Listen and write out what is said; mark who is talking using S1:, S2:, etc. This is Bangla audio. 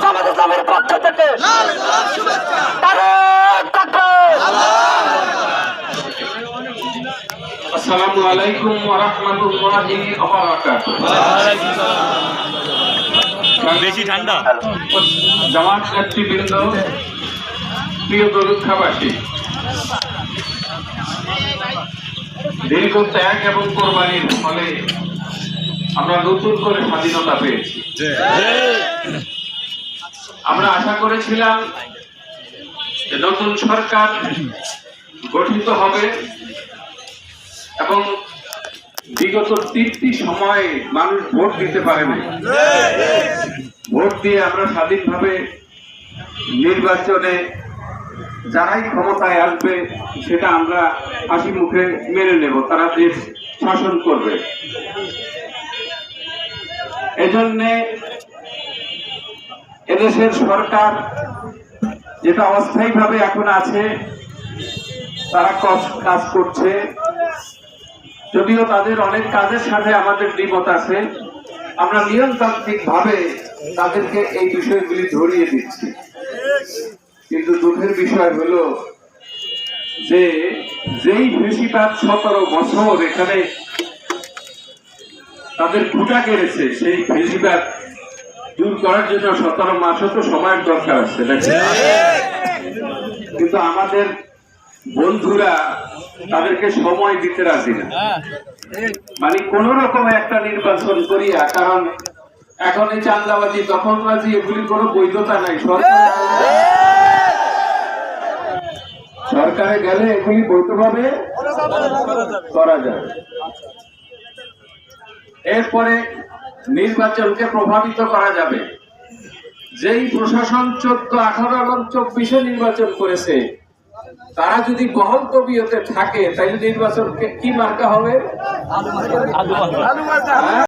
S1: জামাত ইসলামের পক্ষ থেকে তারেক তাকবীর।
S2: আসসালামু আলাইকুম ওয়া রাহমাতুল্লাহি ওয়া বারাকাতুহু।
S3: বেশি ঠান্ডা?
S2: জামাত নেতৃবৃন্দ প্রিয় দরুদ্ধাবাসী দীর্ঘ ত্যাগ এবং কোরবানির ফলে আমরা নতুন করে স্বাধীনতা পেয়েছি। আমরা আশা করেছিলাম যে নতুন সরকার গঠিত হবে এবং বিগত তিনটি সময়ে মানুষ ভোট দিতে পারেনি ভোট দিয়ে আমরা স্বাধীনভাবে নির্বাচনে যারাই ক্ষমতায় আসবে সেটা আমরা হাসি মুখে মেনে নেব। তারা দেশ শাসন করবে। এজন্যে এদেশের সরকার যেটা অস্থায়ীভাবে এখন আছে, তারা কাজ করছে। যদিও তাদের অনেক কাজের সাথে আমাদের দ্বিমত আছে, আমরা নিয়মতান্ত্রিক ভাবে তাদেরকে এই বিষয়গুলি ধরিয়ে দিচ্ছি। কিন্তু দুঃখের বিষয় হলো যে, যেই বেশিরভাগ সতেরো বছর এখানে তাদের খুঁটা কেড়েছে, সেই বেশিরভাগ দূর করার জন্য সতেরো মাসও তো সময়ের দরকার আছে কিন্তু আমাদের বন্ধুরা তাদেরকে সময় দিতে রাজি না। মানে কোন রকম একটা নির্বাচন করিয়া, কারণ এখন এই চান্দাবাজি দখলবাজি এগুলি কোনো বৈধতা নাই। সরকার সরকারে গেলে এগুলি বৈধভাবে করা যাবে। এরপরে নির্বাচনকে প্রভাবিত করা যাবে। যেই প্রশাসন চোদ্দ আঠারো এবং চব্বিশে নির্বাচন করেছে তারা যদি বহল তবিয়তে থাকে তাহলে নির্বাচনকে কি মার্কা হবে?